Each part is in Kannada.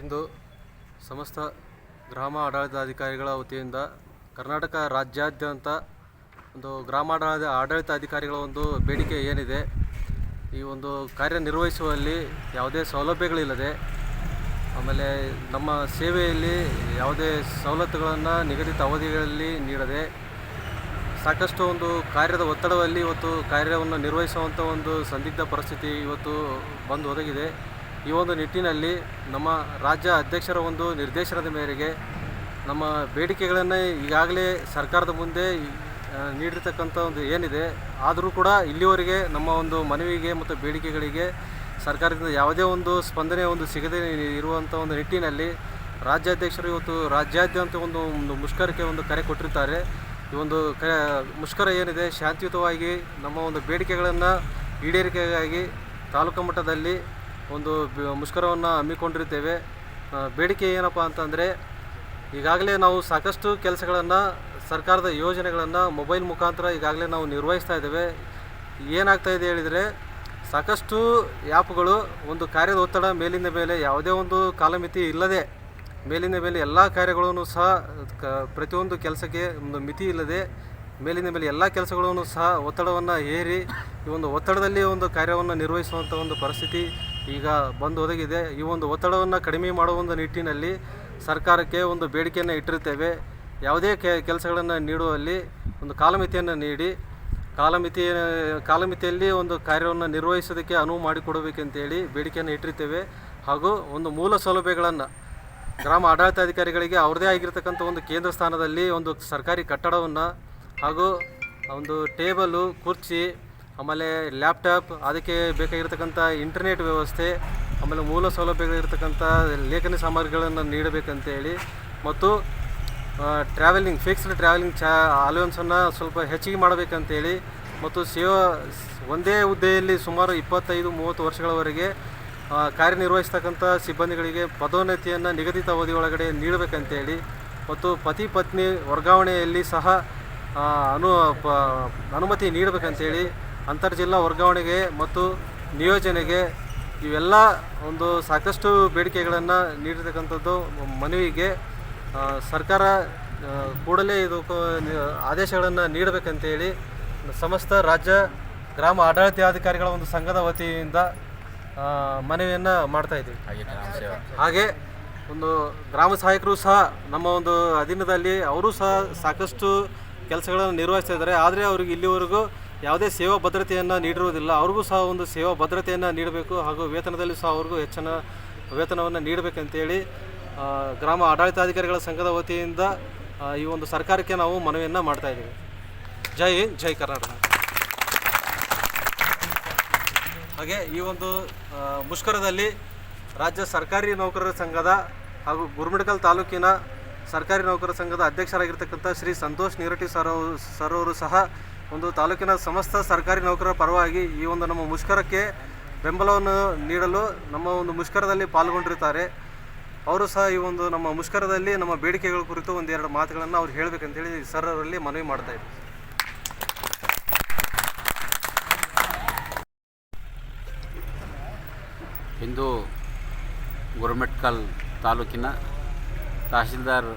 ಇಂದು ಸಮಸ್ತ ಗ್ರಾಮ ಆಡಳಿತಾಧಿಕಾರಿಗಳ ವತಿಯಿಂದ ಕರ್ನಾಟಕ ರಾಜ್ಯಾದ್ಯಂತ ಒಂದು ಗ್ರಾಮಾಡಳಿತ ಆಡಳಿತಾಧಿಕಾರಿಗಳ ಒಂದು ಬೇಡಿಕೆ ಏನಿದೆ, ಈ ಒಂದು ಕಾರ್ಯನಿರ್ವಹಿಸುವಲ್ಲಿ ಯಾವುದೇ ಸೌಲಭ್ಯಗಳಿಲ್ಲದೆ, ಆಮೇಲೆ ನಮ್ಮ ಸೇವೆಯಲ್ಲಿ ಯಾವುದೇ ಸವಲತ್ತುಗಳನ್ನು ನಿಗದಿತ ಅವಧಿಗಳಲ್ಲಿ ನೀಡದೆ ಸಾಕಷ್ಟು ಒಂದು ಕಾರ್ಯದ ಒತ್ತಡದಲ್ಲಿ ಇವತ್ತು ಕಾರ್ಯವನ್ನು ನಿರ್ವಹಿಸುವಂಥ ಒಂದು ಸಂದಿಗ್ಧ ಪರಿಸ್ಥಿತಿ ಇವತ್ತು ಬಂದು ಒದಗಿದೆ. ಈ ಒಂದು ನಿಟ್ಟಿನಲ್ಲಿ ನಮ್ಮ ರಾಜ್ಯ ಅಧ್ಯಕ್ಷರ ಒಂದು ನಿರ್ದೇಶನದ ಮೇರೆಗೆ ನಮ್ಮ ಬೇಡಿಕೆಗಳನ್ನು ಈಗಾಗಲೇ ಸರ್ಕಾರದ ಮುಂದೆ ನೀಡಿರ್ತಕ್ಕಂಥ ಒಂದು ಏನಿದೆ, ಆದರೂ ಕೂಡ ಇಲ್ಲಿವರೆಗೆ ನಮ್ಮ ಒಂದು ಮನವಿಗೆ ಮತ್ತು ಬೇಡಿಕೆಗಳಿಗೆ ಸರ್ಕಾರದಿಂದ ಯಾವುದೇ ಒಂದು ಸ್ಪಂದನೆ ಒಂದು ಸಿಗದೇ ಇರುವಂಥ ಒಂದು ನಿಟ್ಟಿನಲ್ಲಿ ರಾಜ್ಯಾಧ್ಯಕ್ಷರು ಇವತ್ತು ರಾಜ್ಯಾದ್ಯಂತ ಒಂದು ಒಂದು ಮುಷ್ಕರಕ್ಕೆ ಒಂದು ಕರೆ ಕೊಟ್ಟಿರ್ತಾರೆ ಈ ಒಂದು ಕ, ಮುಷ್ಕರ ಏನಿದೆ, ಶಾಂತಿಯುತವಾಗಿ ನಮ್ಮ ಒಂದು ಬೇಡಿಕೆಗಳನ್ನು ಈಡೇರಿಕೆಗಾಗಿ ತಾಲೂಕು ಮಟ್ಟದಲ್ಲಿ ಒಂದು ಮುಷ್ಕರವನ್ನು ಹಮ್ಮಿಕೊಂಡಿರ್ತೇವೆ. ಬೇಡಿಕೆ ಏನಪ್ಪ ಅಂತಂದರೆ, ಈಗಾಗಲೇ ನಾವು ಸಾಕಷ್ಟು ಕೆಲಸಗಳನ್ನು, ಸರ್ಕಾರದ ಯೋಜನೆಗಳನ್ನು ಮೊಬೈಲ್ ಮುಖಾಂತರ ಈಗಾಗಲೇ ನಾವು ನಿರ್ವಹಿಸ್ತಾ ಇದ್ದೇವೆ. ಏನಾಗ್ತಾ ಇದೆ ಹೇಳಿದರೆ, ಸಾಕಷ್ಟು ಆ್ಯಪ್ಗಳು ಒಂದು ಕಾರ್ಯದ ಒತ್ತಡ ಮೇಲಿಂದ ಮೇಲೆ ಯಾವುದೇ ಒಂದು ಕಾಲಮಿತಿ ಇಲ್ಲದೆ ಮೇಲಿಂದ ಮೇಲೆ ಎಲ್ಲ ಕಾರ್ಯಗಳನ್ನು ಸಹ ಪ್ರತಿಯೊಂದು ಕೆಲಸಕ್ಕೆ ಒಂದು ಮಿತಿ ಇಲ್ಲದೆ ಮೇಲಿನ ಮೇಲೆ ಎಲ್ಲ ಕೆಲಸಗಳನ್ನು ಸಹ ಒತ್ತಡವನ್ನು ಹೇರಿ ಈ ಒಂದು ಒತ್ತಡದಲ್ಲಿ ಒಂದು ಕಾರ್ಯವನ್ನು ನಿರ್ವಹಿಸುವಂಥ ಒಂದು ಪರಿಸ್ಥಿತಿ ಈಗ ಬಂದು ಒದಗಿದೆ. ಈ ಒಂದು ಒತ್ತಡವನ್ನು ಕಡಿಮೆ ಮಾಡುವ ಒಂದು ನಿಟ್ಟಿನಲ್ಲಿ ಸರ್ಕಾರಕ್ಕೆ ಒಂದು ಬೇಡಿಕೆಯನ್ನು ಇಟ್ಟಿರ್ತೇವೆ ಯಾವುದೇ ಕೆ ಕೆಲಸಗಳನ್ನು ನೀಡುವಲ್ಲಿ ಒಂದು ಕಾಲಮಿತಿಯನ್ನು ನೀಡಿ, ಕಾಲಮಿತಿ ಕಾಲಮಿತಿಯಲ್ಲಿ ಒಂದು ಕಾರ್ಯವನ್ನು ನಿರ್ವಹಿಸೋದಕ್ಕೆ ಅನುವು ಮಾಡಿಕೊಡಬೇಕಂತೇಳಿ ಬೇಡಿಕೆಯನ್ನು ಇಟ್ಟಿರ್ತೇವೆ ಹಾಗೂ ಒಂದು ಮೂಲ ಸೌಲಭ್ಯಗಳನ್ನು ಗ್ರಾಮ ಆಡಳಿತಾಧಿಕಾರಿಗಳಿಗೆ ಅವ್ರದೇ ಆಗಿರ್ತಕ್ಕಂಥ ಒಂದು ಕೇಂದ್ರ ಸ್ಥಾನದಲ್ಲಿ ಒಂದು ಸರ್ಕಾರಿ ಕಟ್ಟಡವನ್ನು ಹಾಗೂ ಒಂದು ಟೇಬಲು, ಕುರ್ಚಿ, ಆಮೇಲೆ ಲ್ಯಾಪ್ಟಾಪ್, ಅದಕ್ಕೆ ಬೇಕಾಗಿರ್ತಕ್ಕಂಥ ಇಂಟರ್ನೆಟ್ ವ್ಯವಸ್ಥೆ, ಆಮೇಲೆ ಮೂಲ ಸೌಲಭ್ಯಗಳಿರ್ತಕ್ಕಂಥ ಲೇಖನ ಸಾಮಗ್ರಿಗಳನ್ನು ನೀಡಬೇಕಂತೇಳಿ ಮತ್ತು ಟ್ರಾವೆಲಿಂಗ್ ಫಿಕ್ಸ್ಡ್ ಟ್ರಾವೆಲಿಂಗ್ ಚಾ ಅಲವೆನ್ಸನ್ನು ಸ್ವಲ್ಪ ಹೆಚ್ಚಿಗೆ ಮಾಡಬೇಕಂತೇಳಿ ಮತ್ತು ಸೇವಾ, ಒಂದೇ ಹುದ್ದೆಯಲ್ಲಿ ಸುಮಾರು ಇಪ್ಪತ್ತೈದು, ಮೂವತ್ತು ವರ್ಷಗಳವರೆಗೆ ಕಾರ್ಯನಿರ್ವಹಿಸ್ತಕ್ಕಂಥ ಸಿಬ್ಬಂದಿಗಳಿಗೆ ಪದೋನ್ನತಿಯನ್ನು ನಿಗದಿತ ಅವಧಿಯೊಳಗಡೆ ನೀಡಬೇಕಂತೇಳಿ ಮತ್ತು ಪತಿ ಪತ್ನಿ ವರ್ಗಾವಣೆಯಲ್ಲಿ ಸಹ ಅನು, ಪ, ಅನುಮತಿ ನೀಡಬೇಕಂತೇಳಿ ಅಂತರ್ಜಿಲ್ಲಾ ವರ್ಗಾವಣೆಗೆ ಮತ್ತು ನಿಯೋಜನೆಗೆ ಇವೆಲ್ಲ ಒಂದು ಸಾಕಷ್ಟು ಬೇಡಿಕೆಗಳನ್ನು ನೀಡಿರ್ತಕ್ಕಂಥದ್ದು ಮನವಿಗೆ ಸರ್ಕಾರ ಕೂಡಲೇ ಇದು ಆದೇಶಗಳನ್ನು ನೀಡಬೇಕಂತೇಳಿ ಸಮಸ್ತ ರಾಜ್ಯ ಗ್ರಾಮ ಆಡಳಿತಾಧಿಕಾರಿಗಳ ಒಂದು ಸಂಘದ ವತಿಯಿಂದ ಮನವಿಯನ್ನು ಮಾಡ್ತಾ ಇದ್ದೀವಿ ಹಾಗೆ ಒಂದು ಗ್ರಾಮ ಸಹಾಯಕರು ಸಹ ನಮ್ಮ ಒಂದು ಅಧೀನದಲ್ಲಿ ಅವರು ಸಹ ಸಾಕಷ್ಟು ಕೆಲಸಗಳನ್ನು ನಿರ್ವಹಿಸ್ತಾ ಇದ್ದಾರೆ. ಆದರೆ ಅವ್ರಿಗೆ ಇಲ್ಲಿವರೆಗೂ ಯಾವುದೇ ಸೇವಾ ಭದ್ರತೆಯನ್ನು ನೀಡಿರುವುದಿಲ್ಲ. ಅವ್ರಿಗೂ ಸಹ ಒಂದು ಸೇವಾ ಭದ್ರತೆಯನ್ನು ನೀಡಬೇಕು ಹಾಗೂ ವೇತನದಲ್ಲಿ ಸಹ ಅವ್ರಿಗೂ ಹೆಚ್ಚಿನ ವೇತನವನ್ನು ನೀಡಬೇಕಂತೇಳಿ ಗ್ರಾಮ ಆಡಳಿತಾಧಿಕಾರಿಗಳ ಸಂಘದ ವತಿಯಿಂದ ಈ ಒಂದು ಸರ್ಕಾರಕ್ಕೆ ನಾವು ಮನವಿಯನ್ನು ಮಾಡ್ತಾ ಇದ್ದೀವಿ. ಜೈ ಹಿಂದ್ ಜೈ ಕರ್ನಾಟಕ. ಹಾಗೆ ಈ ಒಂದು ಮುಷ್ಕರದಲ್ಲಿ ರಾಜ್ಯ ಸರ್ಕಾರಿ ನೌಕರರ ಸಂಘದ ಹಾಗೂ ಗುರುಮಿಡ್ಕಲ್ ತಾಲೂಕಿನ ಸರ್ಕಾರಿ ನೌಕರರ ಸಂಘದ ಅಧ್ಯಕ್ಷರಾಗಿರ್ತಕ್ಕಂಥ ಶ್ರೀ ಸಂತೋಷ್ ನೀರಟಿ ಸರ್ ಅವರು ಸಹ ಒಂದು ತಾಲೂಕಿನ ಸಮಸ್ತ ಸರ್ಕಾರಿ ನೌಕರರ ಪರವಾಗಿ ಈ ಒಂದು ನಮ್ಮ ಮುಷ್ಕರಕ್ಕೆ ಬೆಂಬಲವನ್ನು ನೀಡಲು ನಮ್ಮ ಒಂದು ಮುಷ್ಕರದಲ್ಲಿ ಪಾಲ್ಗೊಂಡಿರ್ತಾರೆ ಅವರು ಸಹ ಈ ಒಂದು ನಮ್ಮ ಮುಷ್ಕರದಲ್ಲಿ ನಮ್ಮ ಬೇಡಿಕೆಗಳ ಕುರಿತು ಒಂದೆರಡು ಮಾತುಗಳನ್ನು ಅವ್ರು ಹೇಳಬೇಕಂತೇಳಿ ಸರ್ ಅವರಲ್ಲಿ ಮನವಿ ಮಾಡ್ತಾ ಇದ್ದೀವಿ ಇಂದು ಗುರುಮೆಟ್ಕಲ್ ತಾಲೂಕಿನ ತಹಶೀಲ್ದಾರ್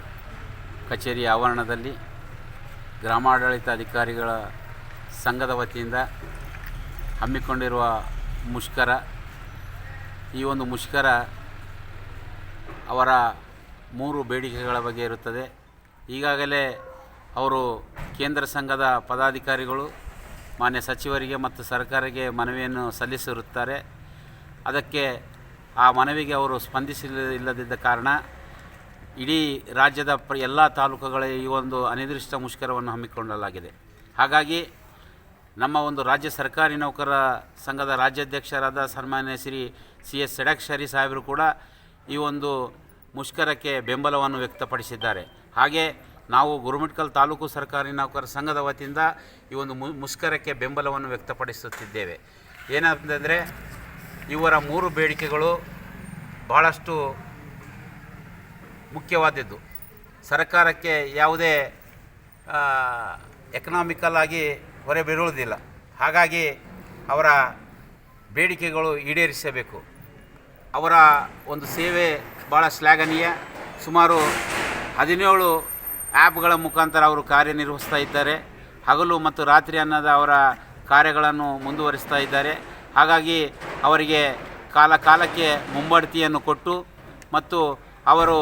ಕಚೇರಿ ಆವರಣದಲ್ಲಿ ಗ್ರಾಮಾಡಳಿತ ಅಧಿಕಾರಿಗಳ ಸಂಘದ ವತಿಯಿಂದ ಹಮ್ಮಿಕೊಂಡಿರುವ ಮುಷ್ಕರ. ಈ ಒಂದು ಮುಷ್ಕರ ಅವರ ಮೂರು ಬೇಡಿಕೆಗಳ ಬಗ್ಗೆ ಇರುತ್ತದೆ. ಈಗಾಗಲೇ ಅವರು ಕೇಂದ್ರ ಸಂಘದ ಪದಾಧಿಕಾರಿಗಳು, ಮಾನ್ಯ ಸಚಿವರಿಗೆ ಮತ್ತು ಸರ್ಕಾರಕ್ಕೆ ಮನವಿಯನ್ನು ಸಲ್ಲಿಸಿರುತ್ತಾರೆ. ಅದಕ್ಕೆ ಆ ಮನವಿಗೆ ಅವರು ಸ್ಪಂದಿಸಿಲ್ಲ ಇಲ್ಲದಿದ್ದ ಕಾರಣ ಇಡೀ ರಾಜ್ಯದ ಪ್ರ ಎಲ್ಲ ತಾಲೂಕುಗಳ ಈ ಒಂದು ಅನಿರ್ದಿಷ್ಟ ಮುಷ್ಕರವನ್ನು ಹಮ್ಮಿಕೊಳ್ಳಲಾಗಿದೆ. ಹಾಗಾಗಿ ನಮ್ಮ ಒಂದು ರಾಜ್ಯ ಸರ್ಕಾರಿ ನೌಕರರ ಸಂಘದ ರಾಜ್ಯಾಧ್ಯಕ್ಷರಾದ ಸನ್ಮಾನ್ಯ ಶ್ರೀ ಸಿ ಎಸ್ ಸಡಕ್ಷರಿ ಸಾಹೇಬರು ಕೂಡ ಈ ಒಂದು ಮುಷ್ಕರಕ್ಕೆ ಬೆಂಬಲವನ್ನು ವ್ಯಕ್ತಪಡಿಸಿದ್ದಾರೆ. ಹಾಗೆ ನಾವು ಗುರುಮಿಟ್ಕಲ್ ತಾಲೂಕು ಸರ್ಕಾರಿ ನೌಕರರ ಸಂಘದ ವತಿಯಿಂದ ಈ ಒಂದು ಮುಷ್ಕರಕ್ಕೆ ಬೆಂಬಲವನ್ನು ವ್ಯಕ್ತಪಡಿಸುತ್ತಿದ್ದೇವೆ. ಏನಂತಂದರೆ ಇವರ ಮೂರು ಬೇಡಿಕೆಗಳು ಬಹಳಷ್ಟು ಮುಖ್ಯವಾದದ್ದು. ಸರ್ಕಾರಕ್ಕೆ ಯಾವುದೇ ಎಕನಾಮಿಕಲ್ ಆಗಿ ಹೊರಬೀರುವುದಿಲ್ಲ ಹಾಗಾಗಿ ಅವರ ಬೇಡಿಕೆಗಳು ಈಡೇರಿಸಬೇಕು. ಅವರ ಒಂದು ಸೇವೆ ಭಾಳ ಶ್ಲಾಘನೀಯ. ಸುಮಾರು ಹದಿನೇಳು ಆ್ಯಪ್ಗಳ ಮುಖಾಂತರ ಅವರು ಕಾರ್ಯನಿರ್ವಹಿಸ್ತಾ ಇದ್ದಾರೆ. ಹಗಲು ಮತ್ತು ರಾತ್ರಿ ಅನ್ನದ ಅವರ ಕಾರ್ಯಗಳನ್ನು ಮುಂದುವರಿಸ್ತಾ ಇದ್ದಾರೆ. ಹಾಗಾಗಿ ಅವರಿಗೆ ಕಾಲ ಕಾಲಕ್ಕೆ ಮುಂಬಡ್ತಿಯನ್ನು ಕೊಟ್ಟು ಮತ್ತು ಅವರು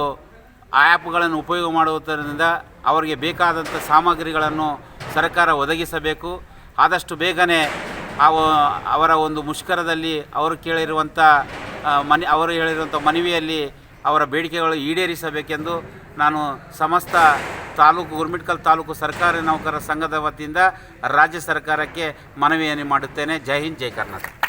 ಆ ಆ್ಯಪ್ಗಳನ್ನು ಉಪಯೋಗ ಮಾಡುವುದರಿಂದ ಅವರಿಗೆ ಬೇಕಾದಂಥ ಸಾಮಗ್ರಿಗಳನ್ನು ಸರ್ಕಾರ ಒದಗಿಸಬೇಕು. ಆದಷ್ಟು ಬೇಗನೆ ಅವ ಅವರ ಒಂದು ಮುಷ್ಕರದಲ್ಲಿ ಅವರು ಕೇಳಿರುವಂಥ ಆ, ಮನೆ ಅವರು ಹೇಳಿರುವಂಥ ಮನವಿಯಲ್ಲಿ ಅವರ ಬೇಡಿಕೆಗಳು ಈಡೇರಿಸಬೇಕೆಂದು ನಾನು ಸಮಸ್ತ ತಾಲೂಕು ಗುರ್ಮಿಟ್ಕಲ್ ತಾಲೂಕು ಸರ್ಕಾರಿ ನೌಕರರ ಸಂಘದ ವತಿಯಿಂದ ರಾಜ್ಯ ಸರ್ಕಾರಕ್ಕೆ ಮನವಿಯನ್ನು ಮಾಡುತ್ತೇನೆ. ಜೈ ಹಿಂದ್ ಜೈ ಕರ್ನಾಟಕ.